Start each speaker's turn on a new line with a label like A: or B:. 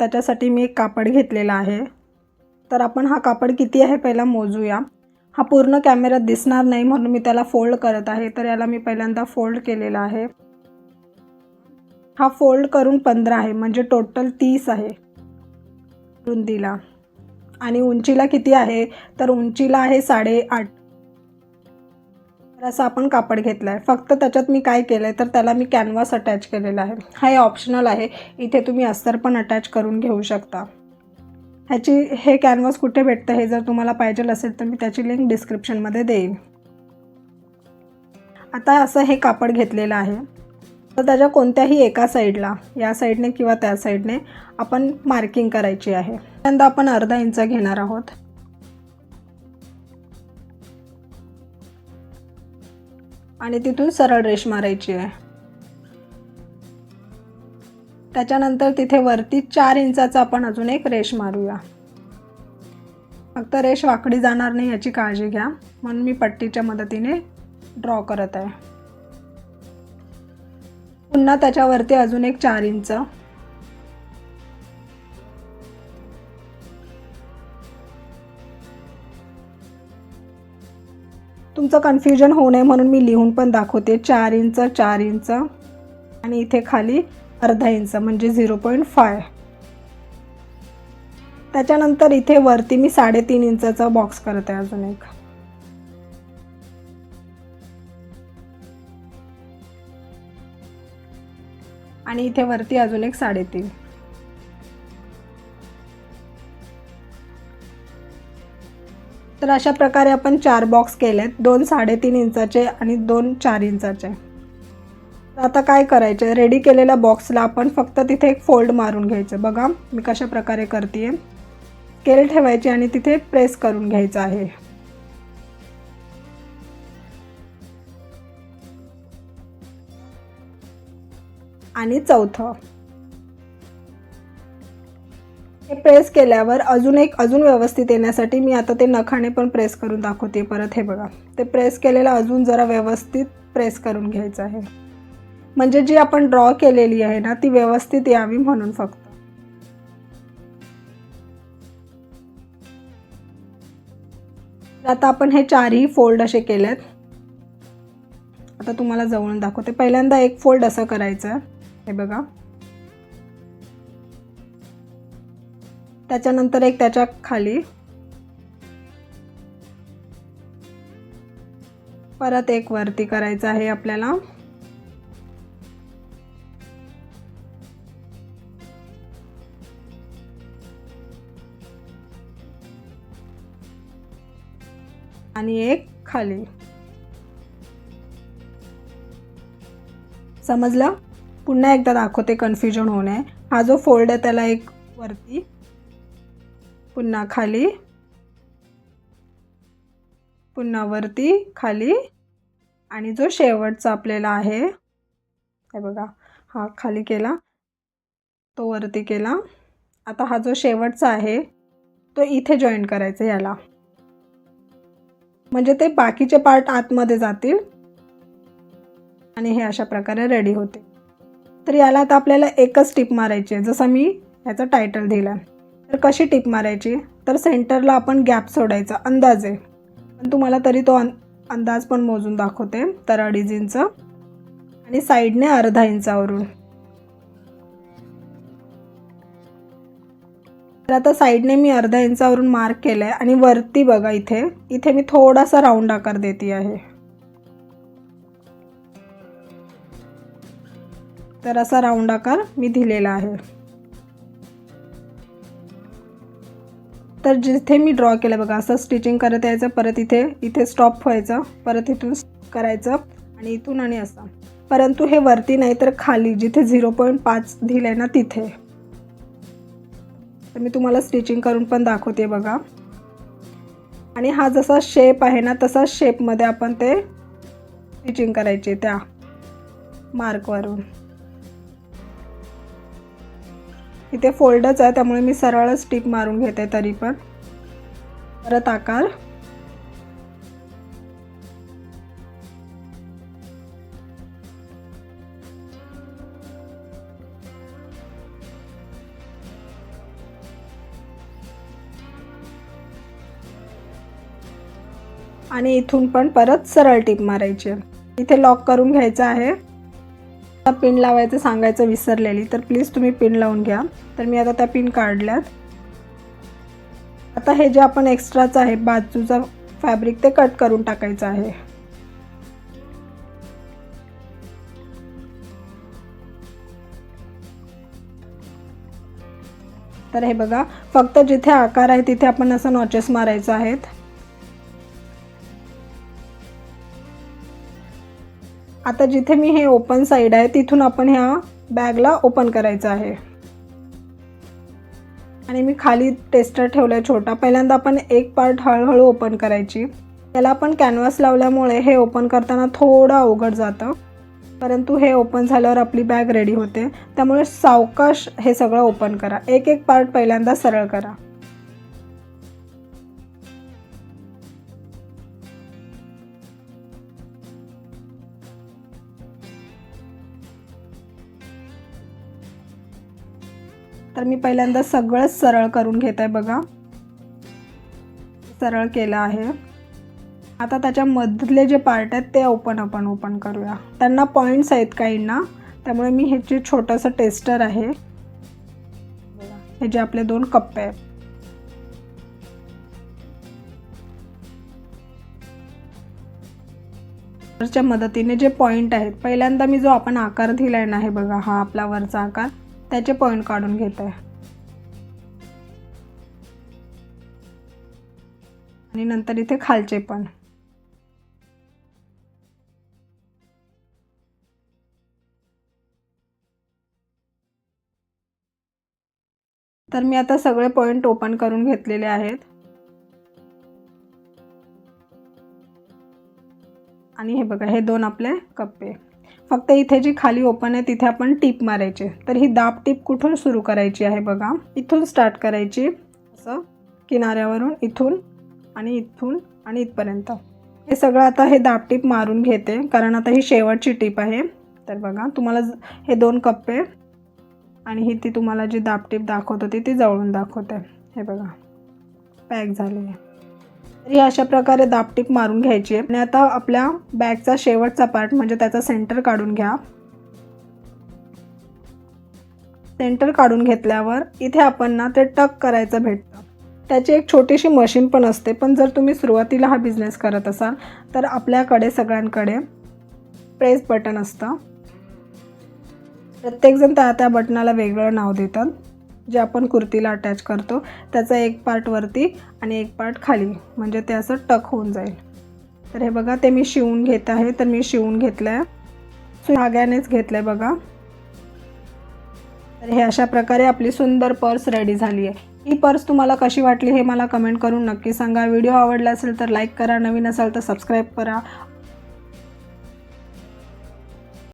A: त्याच्यासाठी मी एक कापड घेतलेला आहे. तर आपण हा कापड किती आहे पहिला मोजूया. हा पूर्ण कॅमेऱ्यात दिसणार नाही म्हणून मी त्याला फोल्ड करत आहे. तर याला मी पहिल्यांदा फोल्ड केलेला आहे. हा फोल्ड करून पंधरा आहे म्हणजे टोटल तीस आहे. रुंदीला आणि उंचीला किती आहे? तर उंचीला आहे साडेआठ. असं आपण कापड घेतलं आहे फक्त त्याच्यात मी काय केलं आहे तर त्याला मी कॅनव्हास अटॅच केलेला आहे. हा हे ऑप्शनल आहे. इथे तुम्ही अस्तर पण अटॅच करून घेऊ शकता. ह्याची हे कॅनव्हास कुठे भेटतं हे जर तुम्हाला पाहिजे असेल तर मी त्याची लिंक डिस्क्रिप्शनमध्ये देईन. आता असं हे कापड घेतलेलं आहे. तर त्याच्या कोणत्याही एका साईडला या साईडने किंवा त्या साईडने आपण मार्किंग करायची आहे. पहिल्यांदा आपण अर्धा इंच घेणार आहोत. आणि तिथून सरळ रेष मारायची आहे. त्याच्यानंतर तिथे वरती चार इंचाचा आपण अजून एक रेष मारूया. फक्त रेष वाकडी जाणार नाही याची काळजी घ्या. म्हणून मी पट्टीच्या मदतीने ड्रॉ करत आहे. पुन्हा त्याच्यावरती अजून एक चार इंच. तुमचं कन्फ्युजन होऊ नये म्हणून मी लिहून पण दाखवते. चार इंच चार इंच. आणि इथे खाली अर्धा इंच म्हणजे झिरो पॉईंट फाय. त्याच्यानंतर इथे वरती मी साडेतीन इंचाचा बॉक्स करत आहे अजून एक. आणि इथे वरती अजून एक साडेतीन. तर अशा प्रकारे आपण चार बॉक्स केले आहेत दोन साडेतीन इंचाचे आणि दोन चार इंचाचे. आता काय करायचे? रेडी केलेल्या बॉक्सला आपण फक्त तिथे एक फोल्ड मारून घ्यायचं. बघा मी कशा प्रकारे करते स्केल ठेवायची आणि तिथे प्रेस करून घ्यायचं आहे. आणि चौथं. प्रेस केल्यावर अजून एक अजून व्यवस्थित येण्यासाठी मी आता ते नखाने पण प्रेस करून दाखवते. परत हे बघा. ते प्रेस केलेलं अजून जरा व्यवस्थित प्रेस करून घ्यायचं आहे. म्हणजे जी आपण ड्रॉ केलेली आहे ना ती व्यवस्थित यावी म्हणून फक्त. आता आपण हे चारही फोल्ड असे केलेत. आता तुम्हाला जवळून दाखवते. पहिल्यांदा एक फोल्ड असं करायचं हे बघा. त्याच्यानंतर एक त्याच्याखाली. परत एक वरती करायचं आहे आपल्याला. आणि एक खाली. समजलं? पुन्हा एकदा दाखवते कन्फ्युजन होऊ नये. हा जो फोल्ड आहे त्याला एक वरती पुन्हा खाली. पुन्हा वरती खाली. आणि जो शेवटचा आपल्याला आहे हे बघा हा खाली केला. तो वरती केला. आता हा जो शेवटचा आहे तो इथे जॉईन करायचा याला. म्हणजे ते बाकीचे पार्ट आतमध्ये जातील. आणि हे अशा प्रकारे रेडी होते. तर याला आता आपल्याला एकच टिप मारायची आहे. जसं मी ह्याचं टायटल दिलं तर कशी टिप मारायची? तर सेंटरला आपण गॅप सोडायचा अंदाजे. पण तुम्हाला तरी तो अंदाज पण मोजून दाखवते तर अडीच इंच आणि साईडने अर्धा इंचावरून. तर आता साईडने मी अर्धा इंचावरून मार्क केलं आहे आणि वरती बघा इथे. इथे मी थोडासा राऊंड आकार देते आहे. तर असा राऊंड आकार मी दिलेला आहे. तर जिथे मी ड्रॉ केलं बघा असं स्टिचिंग करत यायचं परत इथे इथे स्टॉप व्हायचं परत इथून करायचं आणि इथून आणि असं. परंतु हे वरती नाही तर खाली जिथे झिरो पॉईंट पाच दिलं आहे ना तिथे. तर मी तुम्हाला स्टिचिंग करून पण दाखवते बघा. आणि हा जसा शेप आहे ना तसा शेपमध्ये आपण ते स्टिचिंग करायचे त्या मार्कवरून इथे फोल्डच आहे त्यामुळे मी सरळच टिप मारून घेते तरी पण. परत आकार. आणि इथून पण परत सरळ टीप मारायची. इथे लॉक करून घ्यायचं आहे. आता पिन लावायचं सांगायचं विसरलेली. तर प्लीज तुम्ही पिन लावून घ्या. तर मी आता त्या पिन काढल्यात. आता हे जे आपण एक्स्ट्राचं आहे बाजूचा फॅब्रिक ते कट करून टाकायचं आहे. तर हे बघा फक्त जिथे आकार आहे तिथे आपण असं नॉचेस मारायचं आहेत. आता जिथे मी हे ओपन साईड आहे तिथून आपण ह्या बॅगला ओपन करायचं आहे. आणि मी खाली टेस्टर ठेवला आहे छोटा. पहिल्यांदा आपण एक पार्ट हळूहळू ओपन करायची. त्याला आपण कॅनव्हास लावल्यामुळे हे ओपन करताना थोडं अवघड जातं. परंतु हे ओपन झाल्यावर आपली बॅग रेडी होते. त्यामुळे सावकाश हे सगळं ओपन करा. एक एक पार्ट पहिल्यांदा सरळ करा. तर मी पहिल्यांदा सगळंच सरळ करून घेत आहे बघा. सरळ केलं आहे. आता त्याच्यामधले जे पार्ट आहेत ते ओपन आपण ओपन करूया. त्यांना पॉईंट्स आहेत काहींना त्यामुळे मी हे जे छोटंसं टेस्टर आहे हे जे आपले दोन कप्पे आहेत. च्या मदतीने जे पॉईंट आहेत पहिल्यांदा मी जो आपण आकार दिलाय ना हे बघा हा आपला वरचा आकार. त्याचे पॉईंट काढून घेत आहे आणि नंतर इथे खालचे पण. तर मी आता सगळे पॉईंट ओपन करून घेतलेले आहेत. आणि हे बघा हे दोन आपले कप्पे. फक्त इथे जी खाली ओपन आहे तिथे आपण टीप मारायचे. तर ही दाब टीप कुठून सुरू करायची आहे बघा. इथून स्टार्ट करायची. असं. किनाऱ्यावरून इथून आणि इथून आणि इथपर्यंत. हे सगळं आता हे दाब टीप मारून घेते. कारण आता ही शेवटची टीप आहे. तर बघा तुम्हाला हे दोन कप्पे आणि ही ती तुम्हाला जी दाबटीप दाखवत होती ती जवळून दाखवते. हे बघा. पॅक झाली आहे. तरी ही अशा प्रकारे दापटीप मारून घ्यायची आहे. आणि आता आपल्या बॅगचा शेवटचा पार्ट म्हणजे त्याचा सेंटर काढून घ्या. सेंटर काढून घेतल्यावर इथे आपण ना ते टक करायचं भेटतं. त्याची एक छोटीशी मशीन पण असते पण जर तुम्ही सुरुवातीला हा बिझनेस करत असाल तर आपल्याकडे सगळ्यांकडे प्रेस बटन असतं. प्रत्येकजण त्या त्या बटनाला वेगळं नाव देतात. जे आपण कुर्तीला अटॅच करतो त्याचा एक पार्ट वरती आणि एक पार्ट खाली. म्हणजे ते असं टक होऊन जाईल. तर हे बघा ते मी शिवून घेत आहे. तर मी शिवून घेतलं आहे धाग्यानेच घेतलं आहे बघा. तर हे अशा प्रकारे आपली सुंदर पर्स रेडी झाली आहे. ही पर्स तुम्हाला कशी वाटली हे मला कमेंट करून नक्की सांगा. व्हिडिओ आवडला असेल तर लाईक करा. नवीन असाल तर सबस्क्राईब करा.